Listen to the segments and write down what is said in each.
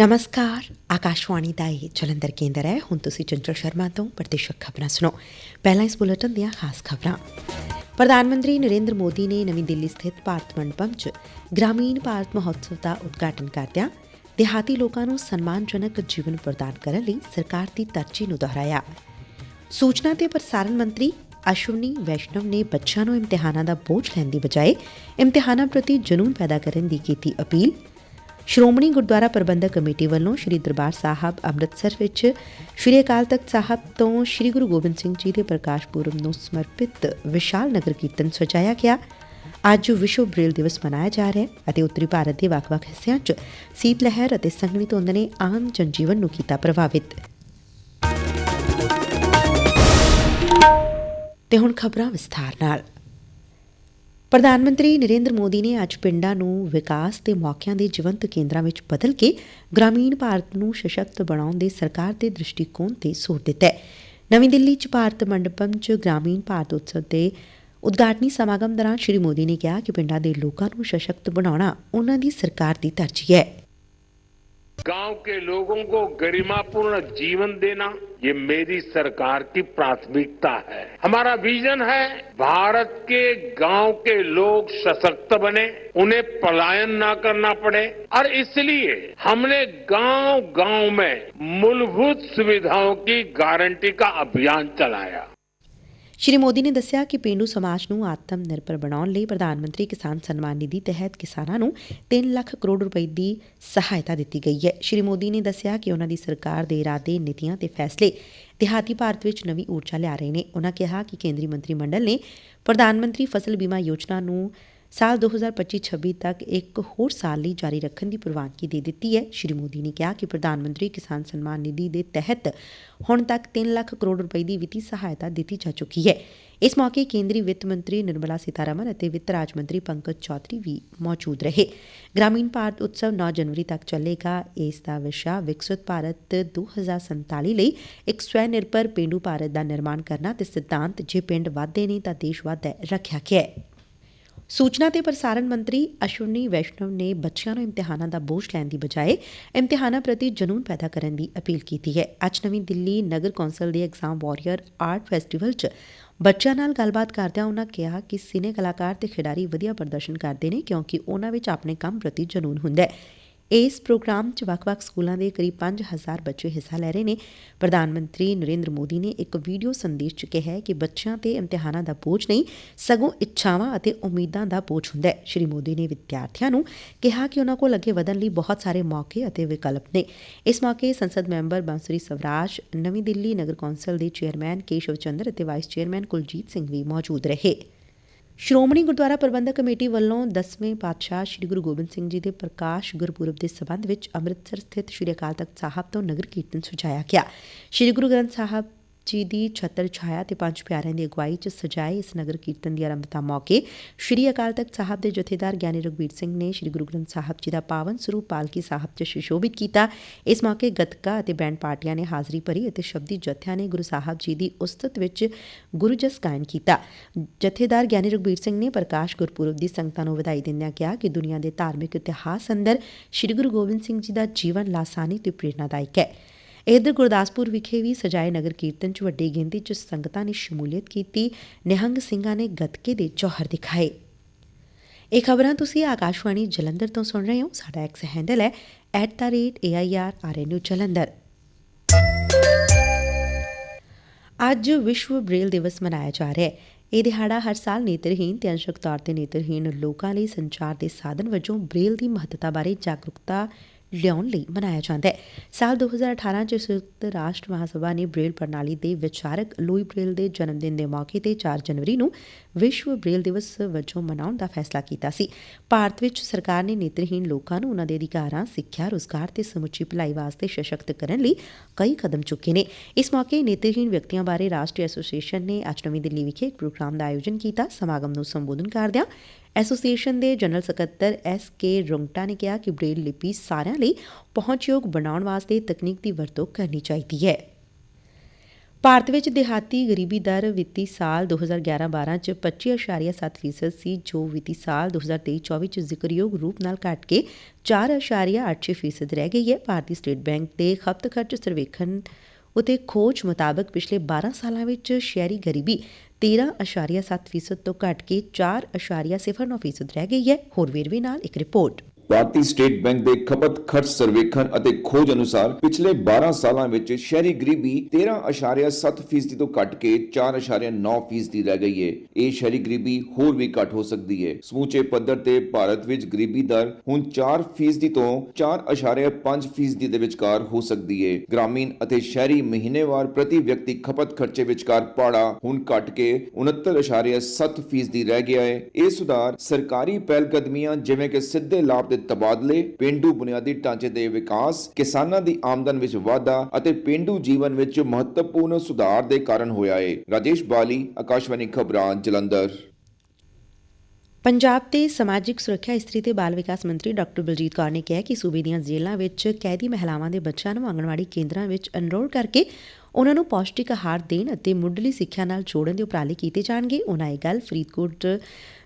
ਨਮਸਕਾਰ ਆਕਾਸ਼ਵਾਣੀ ਦਾ ਇਹ ਜਲੰਧਰ ਕੇਂਦਰ ਹੈ ਹੁਣ ਤੁਸੀਂ ਚੰਚਲ ਸ਼ਰਮਾ ਤੋਂ ਪ੍ਰਤੀਸ਼ਕ ਖਬਰਾਂ ਸੁਣੋ ਪਹਿਲਾਂ ਇਸ ਬੁਲੇਟਿਨ ਦੀਆਂ ਖਾਸ ਖਬਰਾਂ ਪ੍ਰਧਾਨ ਮੰਤਰੀ ਨਰਿੰਦਰ ਮੋਦੀ ਨੇ ਨਵੀਂ ਦਿੱਲੀ ਸਥਿਤ ਭਾਰਤ ਮੰਡਪਮ 'ਚ ਗ੍ਰਾਮੀਣ ਭਾਰਤ ਮਹੋਤਸਵ ਦਾ ਉਦਘਾਟਨ ਕਰਦਿਆਂ ਦਿਹਾਤੀ ਲੋਕਾਂ ਨੂੰ ਸਨਮਾਨਜਨਕ ਜੀਵਨ ਪ੍ਰਦਾਨ ਕਰਨ ਲਈ ਸਰਕਾਰ ਦੀ ਤਰਜੀਹ ਨੂੰ ਦੁਹਰਾਇਆ ਸੂਚਨਾ ਤੇ ਪ੍ਰਸਾਰਣ ਮੰਤਰੀ ਅਸ਼ਵਨੀ ਵੈਸ਼ਨਵ ਨੇ ਬੱਚਿਆਂ ਨੂੰ ਇਮਤਿਹਾਨਾਂ ਦਾ ਬੋਝ ਲੈਣ ਦੀ ਬਜਾਏ ਇਮਤਿਹਾਨਾਂ ਪ੍ਰਤੀ ਜਨੂੰਨ ਪੈਦਾ ਕਰਨ ਦੀ ਕੀਤੀ ਅਪੀਲ ਸ਼੍ਰੋਮਣੀ ਗੁਰਦੁਆਰਾ ਪ੍ਰਬੰਧਕ ਕਮੇਟੀ ਵੱਲੋਂ ਸ੍ਰੀ ਦਰਬਾਰ ਸਾਹਿਬ ਅੰਮ੍ਰਿਤਸਰ ਵਿੱਚ ਸ੍ਰੀ ਅਕਾਲ ਤਖਤ ਸਾਹਿਬ ਤੋਂ ਸ੍ਰੀ ਗੁਰੂ ਗੋਬਿੰਦ ਸਿੰਘ ਜੀ ਦੇ ਪ੍ਰਕਾਸ਼ ਪੁਰਬ ਨੂੰ ਸਮਰਪਿਤ ਵਿਸ਼ਾਲ ਨਗਰ ਕੀਰਤਨ ਸਜਾਇਆ ਗਿਆ। ਅੱਜ ਵਿਸ਼ਵ ਬ੍ਰੇਲ ਦਿਵਸ ਮਨਾਇਆ ਜਾ ਰਿਹਾ ਹੈ ਅਤੇ ਉੱਤਰੀ ਭਾਰਤ ਦੇ ਵੱਖ-ਵੱਖ ਹਿੱਸਿਆਂ 'ਚ ਸੀਤ ਲਹਿਰ ਅਤੇ ਸੰਘਣੀ ਧੁੰਦ ਨੇ ਆਮ ਜਨਜੀਵਨ ਨੂੰ ਕੀਤਾ ਪ੍ਰਭਾਵਿਤ। ਤੇ ਹੁਣ ਖਬਰਾਂ ਵਿਸਥਾਰ ਨਾਲ। ਪ੍ਰਧਾਨ ਮੰਤਰੀ ਨਰਿੰਦਰ ਮੋਦੀ ਨੇ ਅੱਜ ਪਿੰਡਾਂ ਨੂੰ ਵਿਕਾਸ ਦੇ ਮੌਕਿਆਂ ਦੇ ਜੀਵੰਤ ਕੇਂਦਰਾਂ ਵਿੱਚ ਬਦਲ ਕੇ ਗ੍ਰਾਮੀਣ ਭਾਰਤ ਨੂੰ ਸਸ਼ਕਤ ਬਣਾਉਣ ਦੇ ਸਰਕਾਰ ਦੇ ਦ੍ਰਿਸ਼ਟੀਕੋਣ ਤੇ ਜ਼ੋਰ ਦਿੱਤਾ ਹੈ। ਨਵੀਂ ਦਿੱਲੀ 'ਚ ਭਾਰਤ ਮੰਡਪਮ 'ਚ ਗ੍ਰਾਮੀਣ ਭਾਰਤ ਉਤਸਵ ਦੇ ਉਦਘਾਟਨੀ ਸਮਾਗਮ ਦੌਰਾਨ ਸ਼੍ਰੀ ਮੋਦੀ ਨੇ ਕਿਹਾ ਕਿ ਪਿੰਡਾਂ ਦੇ ਲੋਕਾਂ ਨੂੰ ਸਸ਼ਕਤ ਬਣਾਉਣਾ ਉਹਨਾਂ ਦੀ ਸਰਕਾਰ ਦੀ ਤਰਜੀਹ ਹੈ। गाँव के लोगों को गरिमापूर्ण जीवन देना, ये मेरी सरकार की प्राथमिकता है। हमारा विजन है, भारत के गाँव के लोग सशक्त बने, उन्हें पलायन ना करना पड़े, और इसलिए हमने गाँव गाँव में मूलभूत सुविधाओं की गारंटी का अभियान चलाया। ਸ਼੍ਰੀ ਮੋਦੀ ਨੇ ਦੱਸਿਆ ਕਿ ਪੇਂਡੂ ਸਮਾਜ ਨੂੰ ਆਤਮ ਨਿਰਭਰ ਬਣਾਉਣ ਲਈ ਪ੍ਰਧਾਨ ਮੰਤਰੀ ਕਿਸਾਨ ਸਨਮਾਨ ਨਿਧੀ ਤਹਿਤ ਕਿਸਾਨਾਂ ਨੂੰ 3 ਲੱਖ ਕਰੋੜ ਰੁਪਏ ਦੀ ਸਹਾਇਤਾ ਦਿੱਤੀ ਗਈ ਹੈ। ਸ਼੍ਰੀ ਮੋਦੀ ਨੇ ਦੱਸਿਆ ਕਿ ਉਹਨਾਂ ਦੀ ਸਰਕਾਰ ਦੇ ਇਰਾਦੇ, ਨੀਤੀਆਂ ਤੇ ਫੈਸਲੇ ਦਿਹਾਤੀ ਭਾਰਤ ਵਿੱਚ ਨਵੀਂ ਊਰਜਾ ਲਿਆ ਰਹੇ ਨੇ। ਉਹਨਾਂ ਕਿਹਾ ਕਿ ਕੇਂਦਰੀ ਮੰਤਰੀ ਮੰਡਲ ਨੇ ਪ੍ਰਧਾਨ ਮੰਤਰੀ ਫਸਲ ਬੀਮਾ ਯੋਜਨਾ ਨੂੰ ਸਾਲ 2025-26 ਤੱਕ ਇੱਕ ਹੋਰ ਸਾਲ ਲਈ ਜਾਰੀ ਰੱਖਣ ਦੀ ਪ੍ਰਵਾਨਗੀ ਦੇ ਦਿੱਤੀ ਹੈ। ਸ਼੍ਰੀ ਮੋਦੀ ਨੇ ਕਿਹਾ ਕਿ ਪ੍ਰਧਾਨ ਮੰਤਰੀ ਕਿਸਾਨ ਸਨਮਾਨ ਨਿਧੀ ਦੇ ਤਹਿਤ ਹੁਣ ਤੱਕ 3 ਲੱਖ ਕਰੋੜ ਰੁਪਏ ਦੀ ਵਿੱਤੀ ਸਹਾਇਤਾ ਦਿੱਤੀ ਜਾ ਚੁੱਕੀ ਹੈ। ਇਸ ਮੌਕੇ ਕੇਂਦਰੀ ਵਿੱਤ ਮੰਤਰੀ ਨਿਰਮਲਾ ਸੀਤਾਰਮਨ ਅਤੇ ਵਿੱਤ ਰਾਜ ਮੰਤਰੀ ਪੰਕਜ ਚੌਧਰੀ ਵੀ ਮੌਜੂਦ ਰਹੇ। ਗ੍ਰਾਮੀਣ ਭਾਰਤ ਉਤਸਵ 9 ਜਨਵਰੀ ਤੱਕ ਚੱਲੇਗਾ। ਇਸ ਦਾ ਵਿਸ਼ਾ ਵਿਕਸਿਤ ਭਾਰਤ 2047 ਲਈ ਇੱਕ ਸਵੈ ਨਿਰਭਰ ਪੇਂਡੂ ਭਾਰਤ ਦਾ ਨਿਰਮਾਣ ਕਰਨਾ ਤੇ ਸਿਧਾਂਤ ਜੇ ਪਿੰਡ ਵਾਧੇ ਨੇ ਤਾਂ ਦੇਸ਼ ਵਾਧਾ ਰੱਖਿਆ ਗਿਆ ਹੈ। ਸੂਚਨਾ ਤੇ ਪ੍ਰਸਾਰਣ ਮੰਤਰੀ ਅਸ਼ਵਨੀ ਵੈਸ਼ਨਵ ਨੇ ਬੱਚਿਆਂ ਨੂੰ ਇਮਤਿਹਾਨਾਂ ਦਾ ਬੋਝ ਲੈਣ ਦੀ ਬਜਾਏ ਇਮਤਿਹਾਨਾਂ ਪ੍ਰਤੀ ਜਨੂੰਨ ਪੈਦਾ ਕਰਨ ਦੀ ਅਪੀਲ ਕੀਤੀ ਹੈ। ਅੱਜ ਨਵੀਂ ਦਿੱਲੀ ਨਗਰ ਕੌਂਸਲ ਦੇ ਐਗਜ਼ਾਮ ਵਾਰੀਅਰ ਆਰਟ ਫੈਸਟੀਵਲ 'ਚ ਬੱਚਿਆਂ ਨਾਲ ਗੱਲਬਾਤ ਕਰਦਿਆਂ ਉਹਨਾਂ ਕਿਹਾ ਕਿ ਸਿਨੇ ਕਲਾਕਾਰ ਤੇ ਖਿਡਾਰੀ ਵਧੀਆ ਪ੍ਰਦਰਸ਼ਨ ਕਰਦੇ ਨੇ ਕਿਉਂਕਿ ਉਹਨਾਂ ਵਿੱਚ ਆਪਣੇ ਕੰਮ ਪ੍ਰਤੀ ਜਨੂੰਨ ਹੁੰਦਾ ਹੈ। ਇਸ ਪ੍ਰੋਗਰਾਮ 'ਚ ਵੱਖ-ਵੱਖ ਸਕੂਲਾਂ ਦੇ ਕਰੀਬ 5000 ਬੱਚੇ ਹਿੱਸਾ ਲੈ ਰਹੇ ਨੇ। ਪ੍ਰਧਾਨ ਮੰਤਰੀ ਨਰਿੰਦਰ ਮੋਦੀ ਨੇ ਇੱਕ ਵੀਡੀਓ ਸੰਦੇਸ਼ 'ਚ ਕਿਹਾ ਹੈ ਕਿ ਬੱਚਿਆਂ ਤੇ ਇਮਤਿਹਾਨਾਂ ਦਾ ਬੋਝ ਨਹੀਂ, ਸਗੋਂ ਇੱਛਾਵਾਂ ਅਤੇ ਉਮੀਦਾਂ ਦਾ ਬੋਝ ਹੁੰਦਾ ਹੈ। ਸ਼੍ਰੀ ਮੋਦੀ ਨੇ ਵਿਦਿਆਰਥੀਆਂ ਨੂੰ ਕਿਹਾ ਕਿ ਉਹਨਾਂ ਕੋਲ ਅੱਗੇ ਵਧਣ ਲਈ ਬਹੁਤ ਸਾਰੇ ਮੌਕੇ ਅਤੇ ਵਿਕਲਪ ਨੇ। ਇਸ ਮੌਕੇ ਸੰਸਦ ਮੈਂਬਰ ਬਾਂਸੁਰੀ ਸਵਰਾਜ, ਨਵੀਂ ਦਿੱਲੀ ਨਗਰ ਕੌਂਸਲ ਦੇ ਚੇਅਰਮੈਨ ਕੇਸ਼ਵ ਚੰਦਰ ਅਤੇ ਵਾਈਸ ਚੇਅਰਮੈਨ ਕੁਲਜੀਤ ਸਿੰਘ ਵੀ ਮੌਜੂਦ ਰਹੇ। ਸ਼੍ਰੋਮਣੀ ਗੁਰਦੁਆਰਾ ਪ੍ਰਬੰਧਕ ਕਮੇਟੀ ਵੱਲੋਂ 10ਵੇਂ ਪਾਤਸ਼ਾਹ ਸ੍ਰੀ ਗੁਰੂ ਗੋਬਿੰਦ ਸਿੰਘ ਜੀ ਦੇ ਪ੍ਰਕਾਸ਼ ਗੁਰਪੁਰਬ ਦੇ ਸਬੰਧ ਵਿੱਚ ਅੰਮ੍ਰਿਤਸਰ ਸਥਿਤ ਸ੍ਰੀ ਅਕਾਲ ਤਖਤ ਸਾਹਿਬ ਤੋਂ ਨਗਰ ਕੀਰਤਨ ਸਜਾਇਆ ਗਿਆ। ਸ੍ਰੀ ਗੁਰੂ ਗ੍ਰੰਥ ਸਾਹਿਬ ਜੀ ਦੀ ਛਤਰ ਛਾਇਆ ਤੇ ਪੰਜ ਪਿਆਰਿਆਂ ਦੀ ਅਗਵਾਈ 'ਚ ਸਜਾਏ ਇਸ ਨਗਰ ਕੀਰਤਨ ਦੀ ਆਰੰਭਤਾ ਮੌਕੇ ਸ੍ਰੀ ਅਕਾਲ ਤਖਤ ਸਾਹਿਬ ਦੇ ਜਥੇਦਾਰ ਗਿਆਨੀ ਰਘਬੀਰ ਸਿੰਘ ਨੇ ਸ੍ਰੀ ਗੁਰੂ ਗ੍ਰੰਥ ਸਾਹਿਬ ਜੀ ਦਾ ਪਾਵਨ ਸਰੂਪ ਪਾਲਕੀ ਸਾਹਿਬ 'ਚ ਸੁਸ਼ੋਭਿਤ ਕੀਤਾ। ਇਸ ਮੌਕੇ ਗੱਤਕਾ ਅਤੇ ਬੈਂਡ ਪਾਰਟੀਆਂ ਨੇ ਹਾਜ਼ਰੀ ਭਰੀ ਅਤੇ ਸ਼ਬਦੀ ਜਥਿਆਂ ਨੇ ਗੁਰੂ ਸਾਹਿਬ ਜੀ ਦੀ ਉਸਤਤ ਵਿੱਚ ਗੁਰੂ ਜਸ ਗਾਇਨ ਕੀਤਾ। ਜਥੇਦਾਰ ਗਿਆਨੀ ਰਘਬੀਰ ਸਿੰਘ ਨੇ ਪ੍ਰਕਾਸ਼ ਗੁਰਪੁਰਬ ਦੀ ਸੰਗਤਾਂ ਨੂੰ ਵਧਾਈ ਦਿੰਦਿਆਂ ਕਿਹਾ ਕਿ ਦੁਨੀਆ ਦੇ ਧਾਰਮਿਕ ਇਤਿਹਾਸ ਅੰਦਰ ਸ੍ਰੀ ਗੁਰੂ ਗੋਬਿੰਦ ਸਿੰਘ ਜੀ ਦਾ ਜੀਵਨ ਲਾਸਾਨੀ ਤੇ ਪ੍ਰੇਰਨਾਦਾਇਕ ਹੈ। ਇਧਰ ਗੁਰਦਾਸਪੁਰ ਵਿਖੇ ਵੀ ਸਜਾਏ ਨਗਰ ਕੀਰਤਨ 'ਚ ਵੱਡੀ ਗਿਣਤੀ 'ਚ ਸੰਗਤਾਂ ਨੇ ਸ਼ਮੂਲੀਅਤ ਕੀਤੀ। ਨਿਹੰਗ ਸਿੰਘਾਂ ਨੇ ਗੱਤਕੇ ਦੇ ਜੌਹਰ ਦਿਖਾਏ। ਇਹ ਖਬਰਾਂ ਤੁਸੀਂ ਆਕਾਸ਼ਵਾਣੀ ਜਲੰਧਰ ਤੋਂ ਸੁਣ ਰਹੇ ਹੋ। ਸਾਡਾ ਐਕਸ ਹੈਂਡਲ ਹੈ @airrnu ਜਲੰਧਰ। ਅੱਜ ਵਿਸ਼ਵ ਬ੍ਰੇਲ ਦਿਵਸ ਮਨਾਇਆ ਜਾ ਰਿਹਾ ਹੈ। ਇਹ ਦਿਹਾੜਾ ਹਰ ਸਾਲ ਨੇਤਰਹੀਣ ਤੇ ਅੰਸ਼ਕ ਤੌਰ ਤੇ ਨੇਤਰਹੀਣ ਲੋਕਾਂ ਲਈ ਸੰਚਾਰ ਦੇ ਸਾਧਨ ਵਜੋਂ ਬ੍ਰੇਲ ਦੀ ਮਹੱਤਤਾ ਬਾਰੇ ਜਾਗਰੂਕਤਾ ਲਿਆਉਣ ਲਈ ਮਨਾਇਆ ਜਾਂਦਾ ਹੈ। ਸਾਲ 2018 ਚ ਸੰਯੁਕਤ ਰਾਸ਼ਟਰ ਮਹਾਸਭਾ ਨੇ ਬ੍ਰੇਲ ਪ੍ਰਣਾਲੀ ਦੇ ਵਿਚਾਰਕ ਲੂਈ ਬ੍ਰੇਲ ਦੇ ਜਨਮ ਦਿਨ ਦੇ ਮੌਕੇ ਤੇ 4 ਜਨਵਰੀ ਨੂੰ ਵਿਸ਼ਵ ਬ੍ਰੇਲ ਦਿਵਸ ਵਜੋਂ ਮਨਾਉਣ ਦਾ ਫੈਸਲਾ ਕੀਤਾ ਸੀ। ਭਾਰਤ ਵਿੱਚ ਸਰਕਾਰ ਨੇ ਨੇਤਰਹੀਣ ਲੋਕਾਂ ਨੂੰ ਉਹਨਾਂ ਦੇ ਅਧਿਕਾਰਾਂ, ਸਿੱਖਿਆ, ਰੋਜ਼ਗਾਰ ਤੇ ਸਮੁੱਚੀ ਭਲਾਈ ਵਾਸਤੇ ਸਸ਼ਕਤ ਕਰਨ ਲਈ ਕਈ ਕਦਮ ਚੁੱਕੇ ਨੇ। ਇਸ ਮੌਕੇ ਨੇਤਰਹੀਣ ਵਿਅਕਤੀਆਂ ਬਾਰੇ ਰਾਸ਼ਟਰੀ ਐਸੋਸੀਏਸ਼ਨ ਨੇ ਅੱਜ ਨਵੀਂ ਦਿੱਲੀ ਵਿਖੇ ਇੱਕ ਪ੍ਰੋਗਰਾਮ ਦਾ ਆਯੋਜਨ ਕੀਤਾ। ਸਮਾਗਮ ਨੂੰ ਸੰਬੋਧਨ ਕਰਦਿਆਂ ਐਸੋਸੀਏਸ਼ਨ ਦੇ ਜਨਰਲ ਸਕੱਤਰ ਐਸ ਕੇ ਰੁੰਗਟਾ ਨੇ ਕਿਹਾ ਕਿ ਬ੍ਰੇਲ ਲਿਪੀ ਸਾਰਿਆਂ ਲਈ ਪਹੁੰਚਯੋਗ ਬਣਾਉਣ ਵਾਸਤੇ ਤਕਨੀਕ ਦੀ ਵਰਤੋਂ ਕਰਨੀ ਚਾਹੀਦੀ ਹੈ। ਭਾਰਤ ਵਿੱਚ ਦਿਹਾਤੀ ਗਰੀਬੀ ਦਰ ਵਿੱਤੀ ਸਾਲ 2011-12 ਚ 25.7% ਸੀ, ਜੋ ਵਿੱਤੀ ਸਾਲ 2023-24 ਚ ਜ਼ਿਕਰਯੋਗ ਰੂਪ ਨਾਲ ਘਟ ਕੇ 4.86% ਰਹਿ ਗਈ ਹੈ। ਭਾਰਤੀ ਸਟੇਟ ਬੈਂਕ ਦੇ ਖਪਤ ਖਰਚ ਸਰਵੇਖਣ ਉਤੇ ਖੋਜ ਮੁਤਾਬਕ ਪਿਛਲੇ 12 ਸਾਲਾਂ ਵਿੱਚ ਸ਼ਹਿਰੀ ਗਰੀਬੀ 13.7% ਤੋਂ ਘਟ ਕੇ 4.09% ਰਹਿ ਗਈ ਹੈ। ਹੋਰ ਵੇਰਵੇ ਨਾਲ ਇੱਕ ਰਿਪੋਰਟ। ਭਾਰਤੀ ਸਟੇਟ ਬੈਂਕ ਦੇ ਖਪਤ ਖਰਚ ਸਰਵੇਖਣ ਅਤੇ ਖੋਜ ਅਨੁਸਾਰ ਪਿਛਲੇ 12 ਸਾਲਾਂ ਵਿੱਚ ਸ਼ਹਿਰੀ ਗਰੀਬੀ 13.7% ਤੋਂ ਘਟ ਕੇ 4.9% ਰਹਿ ਗਈ ਹੈ ਇਹ ਸ਼ਹਿਰੀ ਗਰੀਬੀ ਹੋਰ ਵੀ ਘਟ ਹੋ ਸਕਦੀ ਹੈ ਸਮੂਚੇ ਪੱਧਰ ਤੇ ਭਾਰਤ ਵਿੱਚ ਗਰੀਬੀ ਦਰ ਹੁਣ 4% ਤੋਂ 4.5% ਦੇ ਵਿਚਕਾਰ ਹੋ ਸਕਦੀ ਹੈ ਗ੍ਰਾਮੀਣ ਅਤੇ ਸ਼ਹਿਰੀ ਮਹੀਨੇਵਾਰ ਪ੍ਰਤੀ ਵਿਅਕਤੀ ਖਪਤ ਖਰਚੇ ਵਿਚਕਾਰ ਪਾੜਾ ਹੁਣ ਘਟ ਕੇ 69.7% ਰਹਿ ਗਿਆ ਹੈ ਇਹ ਸੁਧਾਰ ਸਰਕਾਰੀ ਪਹਿਲਕਦਮੀਆਂ ਜਿਵੇਂ ਕਿ ਸਿੱਧੇ ਲਾਭ ਦੇ ਤਬਾਦਲੇ, ਪਿੰਡੂ ਬੁਨਿਆਦੀ ਢਾਂਚੇ ਦੇ ਵਿਕਾਸ, ਕਿਸਾਨਾਂ ਦੀ ਆਮਦਨ ਵਿੱਚ ਵਾਧਾ ਅਤੇ ਪਿੰਡੂ ਜੀਵਨ ਵਿੱਚ ਮਹੱਤਵਪੂਰਨ ਸੁਧਾਰ ਦੇ ਕਾਰਨ ਹੋਇਆ ਹੈ ਰਾਜੇਸ਼ ਬਾਲੀ, ਆਕਾਸ਼ਵਾਣੀ ਖਬਰਾਂ, ਜਲੰਧਰ। ਪੰਜਾਬ ਦੇ ਸਮਾਜਿਕ ਸੁਰੱਖਿਆ ਇਸਤਰੀ ਤੇ ਬਾਲ ਵਿਕਾਸ ਮੰਤਰੀ ਡਾਕਟਰ ਬਲਜੀਤ ਕੌਰ ਨੇ ਕਿਹਾ ਕਿ ਸੂਬੇ ਦੀਆਂ ਜੇਲ੍ਹਾਂ ਵਿੱਚ ਕੈਦੀ ਮਹਿਲਾਵਾਂ ਦੇ ਬੱਚਿਆਂ ਨੂੰ ਆਂਗਣਵਾੜੀ ਕੇਂਦਰਾਂ ਵਿੱਚ ਐਨਰੋਲ ਕਰਕੇ ਉਨ੍ਹਾਂ ਨੂੰ ਪੌਸ਼ਟਿਕ ਆਹਾਰ ਦੇਣ ਅਤੇ ਮੁੱਢਲੀ ਸਿੱਖਿਆ ਨਾਲ ਜੋੜਨ ਦੇ ਉਪਰਾਲੇ ਕੀਤੇ ਜਾਣਗੇ। ਉਨ੍ਹਾਂ ਇਹ ਗੱਲ ਫਰੀਦਕੋਟ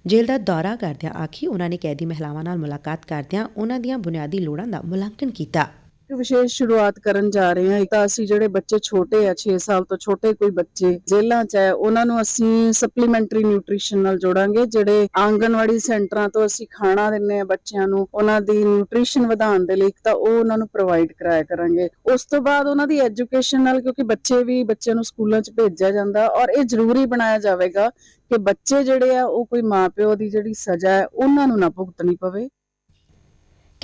ਜੇਲ੍ਹ ਦਾ ਦੌਰਾ ਕਰਦਿਆਂ ਆਖੀ ਉਨ੍ਹਾਂ ਨੇ ਕੈਦੀ ਮਹਿਲਾਵਾਂ ਨਾਲ ਮੁਲਾਕਾਤ ਕਰਦਿਆਂ ਉਨ੍ਹਾਂ ਦੀਆਂ ਬੁਨਿਆਦੀ ਲੋੜਾਂ ਦਾ ਮੁਲਾਂਕਣ ਕੀਤਾ। ਵਿਸ਼ੇਸ਼ ਸ਼ੁਰੂਆਤ ਕਰਨ ਜਾ ਰਹੇ ਹਾਂ। ਇੱਕ ਤਾਂ ਅਸੀਂ ਜਿਹੜੇ ਬੱਚੇ ਛੋਟੇ ਆ 6 ਸਾਲ ਤੋਂ ਛੋਟੇ ਕੋਈ ਬੱਚੇ, ਜੇਲ੍ਹਾਂ 'ਚ ਹੈ, ਉਹਨਾਂ ਨੂੰ ਅਸੀਂ ਸਪਲੀਮੈਂਟਰੀ ਨਿਊਟ੍ਰੀਸ਼ਨ ਨਾਲ ਜੋੜਾਂਗੇ, ਜਿਹੜੇ ਆਂਗਨਵਾੜੀ ਸੈਂਟਰਾਂ ਤੋਂ ਅਸੀਂ ਖਾਣਾ ਦਿੰਨੇ ਆ ਬੱਚਿਆਂ ਨੂੰ, ਉਹਨਾਂ ਦੀ ਨਿਊਟ੍ਰੀਸ਼ਨ ਵਧਾਉਣ ਦੇ ਲਈ ਇੱਕ ਤਾਂ ਉਹ ਉਹਨਾਂ ਨੂੰ ਪ੍ਰੋਵਾਈਡ ਕਰਾਇਆ ਕਰਾਂਗੇ। ਉਸ ਤੋਂ ਬਾਅਦ ਉਹਨਾਂ ਦੀ ਐਜੂਕੇਸ਼ਨ ਨਾਲ, ਕਿਉਂਕਿ ਬੱਚੇ ਵੀ ਬੱਚਿਆਂ ਨੂੰ ਸਕੂਲਾਂ 'ਚ ਭੇਜਿਆ ਜਾਂਦਾ, ਔਰ ਇਹ ਜ਼ਰੂਰੀ ਬਣਾਇਆ ਜਾਵੇਗਾ ਕਿ ਬੱਚੇ ਜਿਹੜੇ ਆ, ਉਹ ਕੋਈ ਮਾਪਿਓ ਦੀ ਜਿਹੜੀ ਸਜ਼ਾ ਹੈ, ਉਹਨਾਂ ਨੂੰ ਨਾ ਭੁਗਤਣੀ ਪਵੇ।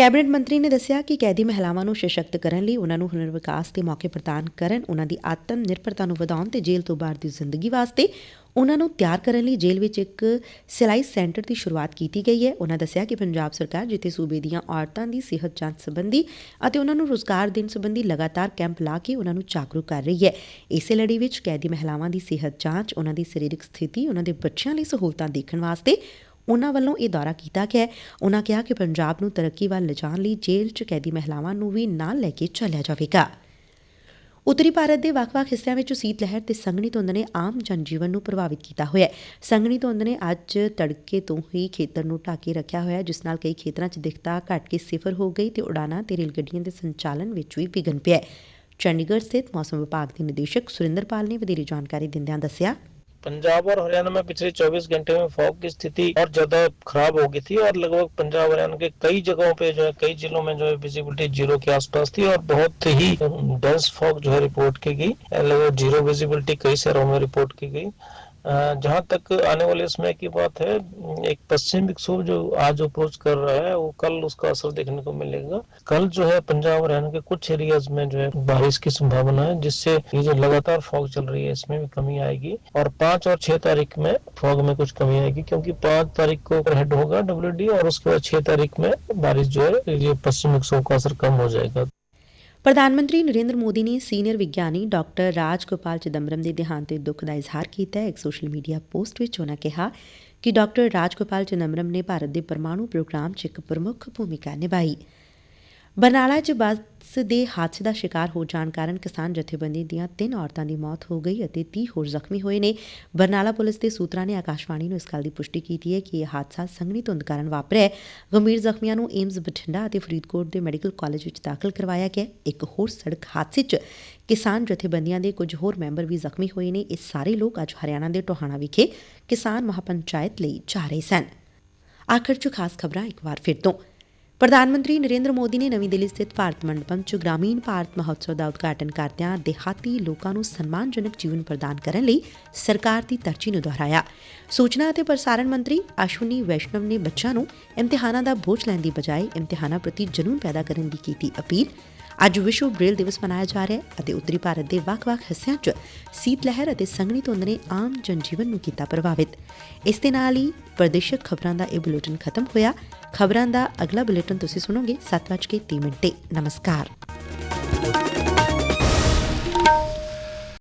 ਕੈਬਨਿਟ ਮੰਤਰੀ ਨੇ ਦੱਸਿਆ ਕਿ ਕੈਦੀ ਮਹਿਲਾਵਾਂ ਨੂੰ ਸਸ਼ਕਤ ਕਰਨ ਲਈ ਉਨ੍ਹਾਂ ਨੂੰ ਹੁਨਰ ਵਿਕਾਸ ਦੇ ਮੌਕੇ ਪ੍ਰਦਾਨ ਕਰਨ ਉਨ੍ਹਾਂ ਦੀ ਆਤਮ ਨਿਰਭਰਤਾ ਨੂੰ ਵਧਾਉਣ ਤੇ ਜੇਲ੍ਹ ਤੋਂ ਬਾਹਰ ਦੀ ਜ਼ਿੰਦਗੀ ਵਾਸਤੇ ਉਨ੍ਹਾਂ ਨੂੰ ਤਿਆਰ ਕਰਨ ਲਈ ਜੇਲ੍ਹ ਵਿੱਚ ਇੱਕ ਸਿਲਾਈ ਸੈਂਟਰ ਦੀ ਸ਼ੁਰੂਆਤ ਕੀਤੀ ਗਈ ਹੈ। ਉਨ੍ਹਾਂ ਦੱਸਿਆ ਕਿ ਪੰਜਾਬ ਸਰਕਾਰ ਜਿੱਥੇ ਸੂਬੇ ਦੀਆਂ ਔਰਤਾਂ ਦੀ ਸਿਹਤ ਜਾਂਚ ਸੰਬੰਧੀ ਅਤੇ ਉਨ੍ਹਾਂ ਨੂੰ ਰੋਜ਼ਗਾਰ ਦੇਣ ਸੰਬੰਧੀ ਲਗਾਤਾਰ ਕੈਂਪ ਲਾ ਕੇ ਉਨ੍ਹਾਂ ਨੂੰ ਜਾਗਰੂਕ ਕਰ ਰਹੀ ਹੈ। ਇਸੇ ਲੜੀ ਵਿੱਚ ਕੈਦੀ ਮਹਿਲਾਵਾਂ ਦੀ ਸਿਹਤ ਜਾਂਚ ਉਨ੍ਹਾਂ ਦੀ ਸਰੀਰਕ ਸਥਿਤੀ ਉਨ੍ਹਾਂ ਦੇ ਬੱਚਿਆਂ ਲਈ ਸਹੂਲਤਾਂ ਦੇਖਣ ਵਾਸਤੇ ਉਨ੍ਹਾਂ ਵੱਲੋਂ ਇਹ ਦੌਰਾ ਕੀਤਾ ਗਿਆ ਉਨ੍ਹਾਂ ਕਿਹਾ ਕਿ ਪੰਜਾਬ ਨੂੰ ਤਰੱਕੀ ਵੱਲ ਲਿਜਾਣ ਲਈ ਜੇਲ੍ਹ 'ਚ ਕੈਦੀ ਮਹਿਲਾਵਾਂ ਨੂੰ ਵੀ ਨਾਲ ਲੈ ਕੇ ਚੱਲਿਆ ਜਾਵੇਗਾ। ਉੱਤਰੀ ਭਾਰਤ ਦੇ ਵੱਖ-ਵੱਖ ਹਿੱਸਿਆਂ ਵਿੱਚ ਸੀਤ ਲਹਿਰ ਤੇ ਸੰਘਣੀ ਧੁੰਦ ਨੇ ਆਮ ਜਨਜੀਵਨ ਨੂੰ ਪ੍ਰਭਾਵਿਤ ਕੀਤਾ ਹੋਇਆ ਹੈ। ਸੰਘਣੀ ਧੁੰਦ ਨੇ ਅੱਜ ਤੜਕੇ ਤੋਂ ਹੀ ਖੇਤਰ ਨੂੰ ਢਾਕੇ ਰੱਖਿਆ ਹੋਇਆ ਜਿਸ ਨਾਲ ਕਈ ਖੇਤਰਾਂ 'ਚ ਦਿੱਕਤਾਂ ਘਟ ਕੇ ਸਿਫਰ ਹੋ ਗਈ ਤੇ ਉਡਾਨਾਂ ਤੇ ਰੇਲ ਗੱਡੀਆਂ ਦੇ ਸੰਚਾਲਨ ਵਿੱਚ ਵੀ ਵਿਘਨ ਪਿਆ ਚੰਡੀਗੜ੍ਹ ਸਥਿਤ ਮੌਸਮ ਵਿਭਾਗ ਦੇ ਨਿਦੇਸ਼ਕ ਸੁਰਿੰਦਰਪਾਲ ਨੇ ਵਧੇਰੇ ਜਾਣਕਾਰੀ ਦਿੰਦਿਆਂ ਦੱਸਿਆ। पंजाब और हरियाणा में पिछले 24 घंटे में फॉग की स्थिति और ज़्यादा खराब हो गई थी और लगभग पंजाब हरियाणा के कई जगहों पे जो है, कई जिलों में जो है विजिबिलिटी ज़ीरो के आसपास थी और बहुत ही डेंस फॉग जो है रिपोर्ट की गई। लगभग ज़ीरो विजिबिलिटी कई शहरों में रिपोर्ट की गई। जहाँ तक आने वाले समय की बात है, एक पश्चिम विक्षोभ जो आज अप्रोच कर रहा है, वो कल उसका असर देखने को मिलेगा। कल जो है पंजाब हरियाणा के कुछ एरियाज़ में जो है बारिश की संभावना है, जिससे ये जो लगातार फॉग चल रही है, इसमें भी कमी आएगी। और पाँच और छह तारीख में फॉग में कुछ कमी आएगी, क्योंकि पाँच तारीख को हेड होगा डब्ल्यूडी और उसके बाद छह तारीख में बारिश जो है, ये पश्चिम विक्षोभ का असर कम हो जाएगा। ਪ੍ਰਧਾਨ ਮੰਤਰੀ ਨਰਿੰਦਰ ਮੋਦੀ ਨੇ ਸੀਨੀਅਰ ਵਿਗਿਆਨੀ ਡਾਕਟਰ ਰਾਜ ਗੋਪਾਲ ਚਿਦੰਬਰਮ ਦੇ ਦੇਹਾਂਤ ਤੇ ਦੁੱਖ ਦਾ ਇਜ਼ਹਾਰ ਕੀਤਾ ਹੈ। ਇੱਕ ਸੋਸ਼ਲ ਮੀਡੀਆ ਪੋਸਟ ਵਿੱਚ ਉਹਨਾਂ ਕਿਹਾ ਕਿ ਡਾਕਟਰ ਰਾਜ ਗੋਪਾਲ ਚਿਦੰਬਰਮ ਨੇ ਭਾਰਤ ਦੇ ਪਰਮਾਣੂ ਪ੍ਰੋਗਰਾਮ 'ਚ ਇੱਕ ਪ੍ਰਮੁੱਖ ਭੂਮਿਕਾ ਨਿਭਾਈ। ਬਰਨਾਲਾ 'ਚ ਬੱਸ ਦੇ ਹਾਦਸੇ ਦਾ ਸ਼ਿਕਾਰ ਹੋ ਜਾਣ ਕਾਰਨ ਕਿਸਾਨ ਜਥੇਬੰਦੀ ਦੀਆਂ ਤਿੰਨ ਔਰਤਾਂ ਦੀ ਮੌਤ ਹੋ ਗਈ ਅਤੇ 30 ਹੋਰ ਜ਼ਖਮੀ ਹੋਏ ਨੇ। ਬਰਨਾਲਾ ਪੁਲਿਸ ਦੇ ਸੂਤਰਾਂ ਨੇ ਆਕਾਸ਼ਵਾਣੀ ਨੂੰ ਇਸ ਗੱਲ ਦੀ ਪੁਸ਼ਟੀ ਕੀਤੀ ਹੈ ਕਿ ਇਹ ਹਾਦਸਾ ਸੰਘਣੀ ਧੁੰਦ ਕਾਰਨ ਵਾਪਰਿਆ ਹੈ। ਗੰਭੀਰ ਜ਼ਖਮੀਆਂ ਨੂੰ ਏਮਜ਼, ਬਠਿੰਡਾ ਅਤੇ ਫਰੀਦਕੋਟ ਦੇ ਮੈਡੀਕਲ ਕਾਲਜ ਵਿੱਚ ਦਾਖਲ ਕਰਵਾਇਆ ਗਿਆ ਇੱਕ ਹੋਰ ਸੜਕ ਹਾਦਸੇ 'ਚ ਕਿਸਾਨ ਜਥੇਬੰਦੀਆਂ ਦੇ ਕੁਝ ਹੋਰ ਮੈਂਬਰ ਵੀ ਜ਼ਖਮੀ ਹੋਏ ਨੇ। ਇਹ ਸਾਰੇ ਲੋਕ ਅੱਜ ਹਰਿਆਣਾ ਦੇ ਟੋਹਾਣਾ ਵਿਖੇ ਕਿਸਾਨ ਮਹਾਪੰਚਾਇਤ ਲਈ ਜਾ ਰਹੇ ਸਨ। ਆਖਰ 'ਚ ਖਾਸ ਖਬਰਾਂ ਇੱਕ ਵਾਰ ਫਿਰ ਤੋਂ। ਪ੍ਰਧਾਨ ਮੰਤਰੀ ਨਰਿੰਦਰ ਮੋਦੀ ਨੇ ਨਵੀਂ ਦਿੱਲੀ ਸਥਿਤ ਭਾਰਤ ਮੰਡਪਮ 'ਚ ਗ੍ਰਾਮੀਣ ਭਾਰਤ ਮਹੋਤਸਵ ਦਾ ਉਦਘਾਟਨ ਕਰਦਿਆਂ ਦੇਹਾਤੀ ਲੋਕਾਂ ਨੂੰ ਸਨਮਾਨਜਨਕ ਜੀਵਨ ਪ੍ਰਦਾਨ ਕਰਨ ਲਈ ਸਰਕਾਰ ਦੀ ਤਰਜੀਹ ਨੂੰ ਦੁਹਰਾਇਆ। ਸੂਚਨਾ ਅਤੇ ਪ੍ਰਸਾਰਣ ਮੰਤਰੀ ਅਸ਼ਵਨੀ ਵੈਸ਼ਨਵ ਨੇ ਬੱਚਿਆਂ ਨੂੰ ਇਮਤਿਹਾਨਾਂ ਦਾ ਬੋਝ ਲੈਣ ਦੀ ਬਜਾਏ ਇਮਤਿਹਾਨਾਂ ਪ੍ਰਤੀ ਜਨੂੰਨ ਪੈਦਾ ਕਰਨ ਦੀ ਕੀਤੀ ਅਪੀਲ। ਅੱਜ ਵਿਸ਼ਵ ਬ੍ਰੇਲ ਦਿਵਸ ਮਨਾਇਆ ਜਾ ਰਿਹਾ ਹੈ ਅਤੇ ਉੱਤਰੀ ਭਾਰਤ ਦੇ ਵੱਖ-ਵੱਖ ਹਿੱਸਿਆਂ 'ਚ ਸੀਤ ਲਹਿਰ ਅਤੇ ਸੰਘਣੀ ਧੁੰਦ ਨੇ ਆਮ ਜਨਜੀਵਨ ਨੂੰ ਕੀਤਾ ਪ੍ਰਭਾਵਿਤ। ਇਸ ਦੇ ਨਾਲ ਹੀ ਪ੍ਰਦੇਸ਼ਕ ਖਬਰਾਂ ਦਾ ਇਹ ਬੁਲੇਟਿਨ ਖਤਮ ਹੋਇਆ। ਖਬਰਾਂ ਦਾ ਅਗਲਾ ਬੁਲੇਟਿਨ ਤੁਸੀਂ ਸੁਣੋਗੇ 7:30 ਮਿੰਟ। ਤੇ ਨਮਸਕਾਰ।